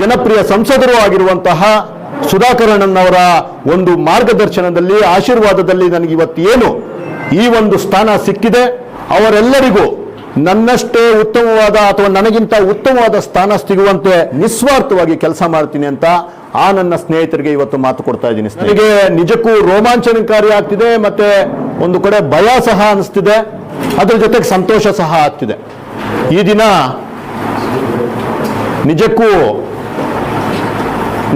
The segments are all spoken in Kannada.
ಜನಪ್ರಿಯ ಸಂಸದರು ಆಗಿರುವಂತಹ ಸುಧಾಕರಣ್ಣನವರ ಒಂದು ಮಾರ್ಗದರ್ಶನದಲ್ಲಿ, ಆಶೀರ್ವಾದದಲ್ಲಿ ನನಗೆ ಇವತ್ತು ಏನು ಈ ಒಂದು ಸ್ಥಾನ ಸಿಕ್ಕಿದೆ. ಅವರೆಲ್ಲರಿಗೂ ನನ್ನಷ್ಟೇ ಉತ್ತಮವಾದ ಅಥವಾ ನನಗಿಂತ ಉತ್ತಮವಾದ ಸ್ಥಾನ ಸಿಗುವಂತೆ ನಿಸ್ವಾರ್ಥವಾಗಿ ಕೆಲಸ ಮಾಡ್ತೀನಿ ಅಂತ ಆ ನನ್ನ ಸ್ನೇಹಿತರಿಗೆ ಇವತ್ತು ಮಾತು ಕೊಡ್ತಾ ಇದ್ದೀನಿ. ನನಗೆ ನಿಜಕ್ಕೂ ರೋಮಾಂಚನಕಾರಿ ಆಗ್ತಿದೆ, ಮತ್ತೆ ಒಂದು ಕಡೆ ಭಯ ಸಹ ಅನಿಸ್ತಿದೆ. ಅದ್ರ ಜೊತೆಗೆ ಸಂತೋಷ ಸಹ ಆಗ್ತಿದೆ. ಈ ದಿನ ನಿಜಕ್ಕೂ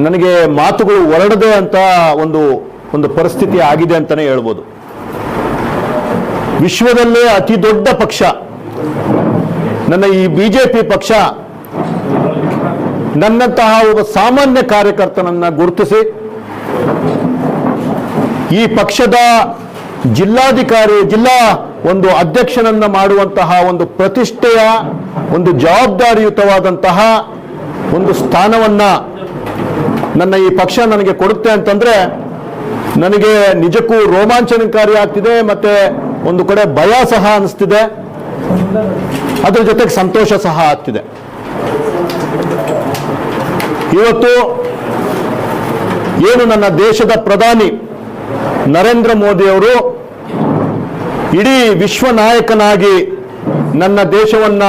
ನನಗೆ ಮಾತುಗಳು ಹೊರಡದೆ ಅಂತ ಒಂದು ಒಂದು ಪರಿಸ್ಥಿತಿ ಆಗಿದೆ ಅಂತಾನೆ ಹೇಳ್ಬೋದು. ವಿಶ್ವದಲ್ಲೇ ಅತಿ ದೊಡ್ಡ ಪಕ್ಷ, ನನ್ನ ಈ ಬಿಜೆಪಿ ಪಕ್ಷ, ನನ್ನಂತಹ ಒಬ್ಬ ಸಾಮಾನ್ಯ ಕಾರ್ಯಕರ್ತನನ್ನ ಗುರುತಿಸಿ, ಈ ಪಕ್ಷದ ಜಿಲ್ಲಾಧಿಕಾರಿ, ಜಿಲ್ಲಾ ಒಂದು ಅಧ್ಯಕ್ಷನನ್ನ ಮಾಡುವಂತಹ ಒಂದು ಪ್ರತಿಷ್ಠೆಯ ಒಂದು ಜವಾಬ್ದಾರಿಯುತವಾದಂತಹ ಒಂದು ಸ್ಥಾನವನ್ನ ನನ್ನ ಈ ಪಕ್ಷ ನನಗೆ ಕೊಡುತ್ತೆ ಅಂತಂದ್ರೆ ನನಗೆ ನಿಜಕ್ಕೂ ರೋಮಾಂಚನಕಾರಿ ಆಗ್ತಿದೆ, ಮತ್ತೆ ಒಂದು ಕಡೆ ಭಯ ಸಹ ಅನಿಸ್ತಿದೆ. ಅದ್ರ ಜೊತೆಗೆ ಸಂತೋಷ ಸಹ ಆಗ್ತಿದೆ. ಇವತ್ತು ಏನು ನನ್ನ ದೇಶದ ಪ್ರಧಾನಿ ನರೇಂದ್ರ ಮೋದಿಯವರು ಇಡೀ ವಿಶ್ವ ನಾಯಕನಾಗಿ ನನ್ನ ದೇಶವನ್ನ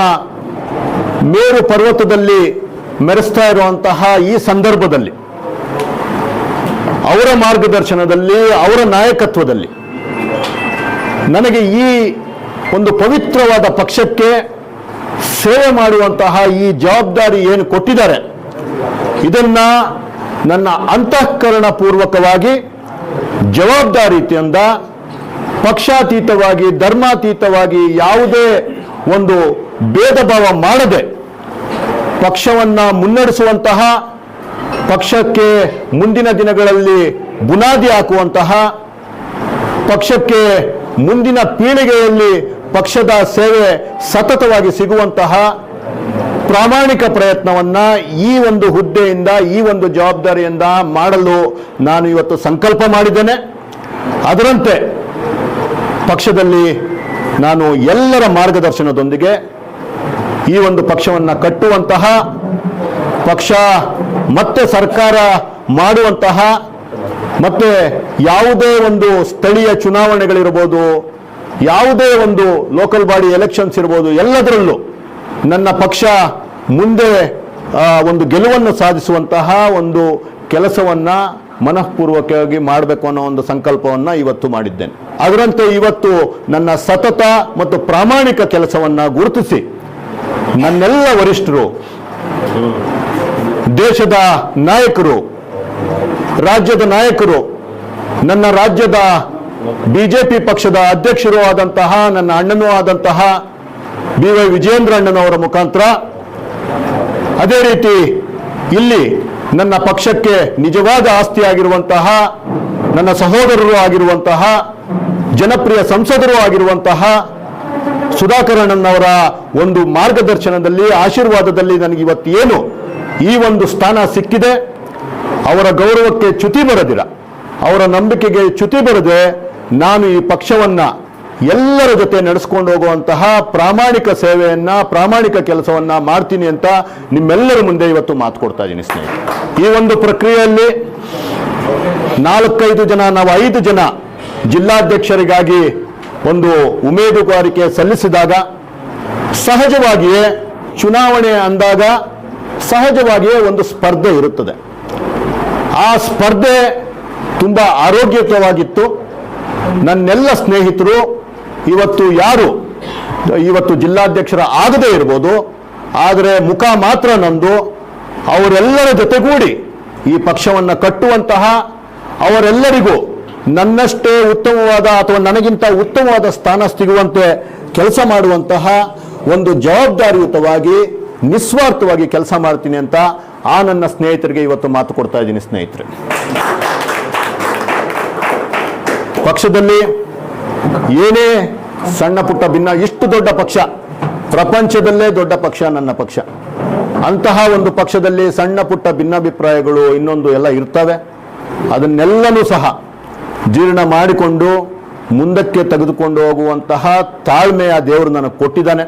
ಮೇರು ಪರ್ವತದಲ್ಲಿ ಮೆರೆಸ್ತಾ ಇರುವಂತಹ ಈ ಸಂದರ್ಭದಲ್ಲಿ ಅವರ ಮಾರ್ಗದರ್ಶನದಲ್ಲಿ, ಅವರ ನಾಯಕತ್ವದಲ್ಲಿ. ನನಗೆ ಈ ಒಂದು ಪವಿತ್ರವಾದ ಪಕ್ಷಕ್ಕೆ ಸೇವೆ ಮಾಡುವಂತಹ ಈ ಜವಾಬ್ದಾರಿ ಏನು ಕೊಟ್ಟಿದ್ದಾರೆ, ಇದನ್ನ ನನ್ನ ಅಂತಃಕರಣ ಪೂರ್ವಕವಾಗಿ ಜವಾಬ್ದಾರಿಯಿಂದ ಪಕ್ಷಾತೀತವಾಗಿ, ಧರ್ಮಾತೀತವಾಗಿ ಯಾವುದೇ ಒಂದು ಭೇದ ಭಾವ ಮಾಡದೆ ಪಕ್ಷವನ್ನ ಮುನ್ನಡೆಸುವಂತಹ ಪಕ್ಷಕ್ಕೆ ಮುಂದಿನ ದಿನಗಳಲ್ಲಿ ಬುನಾದಿ ಹಾಕುವಂತಹ, ಪಕ್ಷಕ್ಕೆ ಮುಂದಿನ ಪೀಳಿಗೆಯಲ್ಲಿ ಪಕ್ಷದ ಸೇವೆ ಸತತವಾಗಿ ಸಿಗುವಂತಹ ಪ್ರಾಮಾಣಿಕ ಪ್ರಯತ್ನವನ್ನ ಈ ಒಂದು ಹುದ್ದೆಯಿಂದ, ಈ ಒಂದು ಜವಾಬ್ದಾರಿಯಿಂದ ಮಾಡಲು ನಾನು ಇವತ್ತು ಸಂಕಲ್ಪ ಮಾಡಿದ್ದೇನೆ. ಅದರಂತೆ ಪಕ್ಷದಲ್ಲಿ ನಾನು ಎಲ್ಲರ ಮಾರ್ಗದರ್ಶನದೊಂದಿಗೆ ಈ ಒಂದು ಪಕ್ಷವನ್ನು ಕಟ್ಟುವಂತಹ ಪಕ್ಷ ಮತ್ತೆ ಸರ್ಕಾರ ಮಾಡುವಂತಹ ಮತ್ತೆ ಯಾವುದೇ ಒಂದು ಸ್ಥಳೀಯ ಚುನಾವಣೆಗಳಿರ್ಬೋದು, ಯಾವುದೇ ಒಂದು ಲೋಕಲ್ ಬಾಡಿ ಎಲೆಕ್ಷನ್ಸ್ ಇರ್ಬೋದು, ಎಲ್ಲದರಲ್ಲೂ ನನ್ನ ಪಕ್ಷ ಮುಂದೆ ಒಂದು ಗೆಲುವನ್ನು ಸಾಧಿಸುವಂತಹ ಒಂದು ಕೆಲಸವನ್ನು ಮನಃಪೂರ್ವಕವಾಗಿ ಮಾಡಬೇಕು ಅನ್ನೋ ಒಂದು ಸಂಕಲ್ಪವನ್ನು ಇವತ್ತು ಮಾಡಿದ್ದೇನೆ. ಅದರಂತೆ ಇವತ್ತು ನನ್ನ ಸತತ ಮತ್ತು ಪ್ರಾಮಾಣಿಕ ಕೆಲಸವನ್ನು ಗುರುತಿಸಿ ನನ್ನೆಲ್ಲ ವರಿಷ್ಠರು ದೇಶದ ನಾಯಕರು, ರಾಜ್ಯದ ನಾಯಕರು, ನನ್ನ ರಾಜ್ಯದ ಬಿಜೆಪಿ ಪಕ್ಷದ ಅಧ್ಯಕ್ಷರೂ ಆದಂತಹ, ನನ್ನ ಅಣ್ಣನೂ ಆದಂತಹ ಬಿ ವೈ ವಿಜಯೇಂದ್ರ ಅಣ್ಣನವರ ಮುಖಾಂತರ, ಅದೇ ರೀತಿ ಇಲ್ಲಿ ನನ್ನ ಪಕ್ಷಕ್ಕೆ ನಿಜವಾದ ಆಸ್ತಿಯಾಗಿರುವಂತಹ, ನನ್ನ ಸಹೋದರರು ಆಗಿರುವಂತಹ, ಜನಪ್ರಿಯ ಸಂಸದರು ಆಗಿರುವಂತಹ ಸುಧಾಕರಣ್ಣನವರ ಒಂದು ಮಾರ್ಗದರ್ಶನದಲ್ಲಿ, ಆಶೀರ್ವಾದದಲ್ಲಿ ನನಗೆ ಏನು ಈ ಒಂದು ಸ್ಥಾನ ಸಿಕ್ಕಿದೆ. ಅವರ ಗೌರವಕ್ಕೆ ಚ್ಯುತಿ ಬರದಿರ ಅವರ ನಂಬಿಕೆಗೆ ಚ್ಯುತಿ ಬರದೆ ನಾನು ಈ ಪಕ್ಷವನ್ನ ಎಲ್ಲರ ಜೊತೆ ನಡೆಸ್ಕೊಂಡು ಹೋಗುವಂತಹ ಪ್ರಾಮಾಣಿಕ ಸೇವೆಯನ್ನ, ಪ್ರಾಮಾಣಿಕ ಕೆಲಸವನ್ನ ಮಾಡ್ತೀನಿ ಅಂತ ನಿಮ್ಮೆಲ್ಲರ ಮುಂದೆ ಇವತ್ತು ಮಾತು ಕೊಡ್ತಾ ಇದ್ದೀನಿ ಸ್ನೇಹಿತರೆ. ಈ ಒಂದು ಪ್ರಕ್ರಿಯೆಯಲ್ಲಿ ನಾಲ್ಕೈದು ಜನ, ನಾವು ಐದು ಜನ ಜಿಲ್ಲಾಧ್ಯಕ್ಷರಿಗಾಗಿ ಒಂದು ಉಮೇದುವಾರಿಕೆ ಸಲ್ಲಿಸಿದಾಗ ಸಹಜವಾಗಿಯೇ ಚುನಾವಣೆ ಅಂದಾಗ ಸಹಜವಾಗಿಯೇ ಒಂದು ಸ್ಪರ್ಧೆ ಇರುತ್ತದೆ. ಆ ಸ್ಪರ್ಧೆ ತುಂಬ ಆರೋಗ್ಯಕರವಾಗಿತ್ತು. ನನ್ನೆಲ್ಲ ಸ್ನೇಹಿತರು, ಇವತ್ತು ಯಾರು, ಇವತ್ತು ಜಿಲ್ಲಾಧ್ಯಕ್ಷರ ಆಗದೇ ಇರ್ಬೋದು, ಆದರೆ ಮುಖ ಮಾತ್ರ ನಂದು, ಅವರೆಲ್ಲರ ಜೊತೆಗೂಡಿ ಈ ಪಕ್ಷವನ್ನು ಕಟ್ಟುವಂತಹ ಅವರೆಲ್ಲರಿಗೂ ನನ್ನಷ್ಟೇ ಉತ್ತಮವಾದ ಅಥವಾ ನನಗಿಂತ ಉತ್ತಮವಾದ ಸ್ಥಾನ ಸಿಗುವಂತೆ ಕೆಲಸ ಮಾಡುವಂತಹ ಒಂದು ಜವಾಬ್ದಾರಿಯುತವಾಗಿ ನಿಸ್ವಾರ್ಥವಾಗಿ ಕೆಲಸ ಮಾಡ್ತೀನಿ ಅಂತ ಆ ನನ್ನ ಸ್ನೇಹಿತರಿಗೆ ಇವತ್ತು ಮಾತು ಕೊಡ್ತಾ ಇದ್ದೀನಿ ಸ್ನೇಹಿತರೆ. ಪಕ್ಷದಲ್ಲಿ ಏನೇ ಸಣ್ಣ ಪುಟ್ಟ ಭಿನ್ನ, ಇಷ್ಟು ದೊಡ್ಡ ಪಕ್ಷ, ಪ್ರಪಂಚದಲ್ಲೇ ದೊಡ್ಡ ಪಕ್ಷ ನನ್ನ ಪಕ್ಷ. ಅಂತಹ ಒಂದು ಪಕ್ಷದಲ್ಲಿ ಸಣ್ಣ ಪುಟ್ಟ ಭಿನ್ನಾಭಿಪ್ರಾಯಗಳು ಇನ್ನೊಂದು ಎಲ್ಲ ಇರ್ತವೆ. ಅದನ್ನೆಲ್ಲನೂ ಸಹ ಜೀರ್ಣ ಮಾಡಿಕೊಂಡು ಮುಂದಕ್ಕೆ ತೆಗೆದುಕೊಂಡು ಹೋಗುವಂತಹ ತಾಳ್ಮೆಯ ದೇವರು ನನಗೆ ಕೊಟ್ಟಿದ್ದಾನೆ.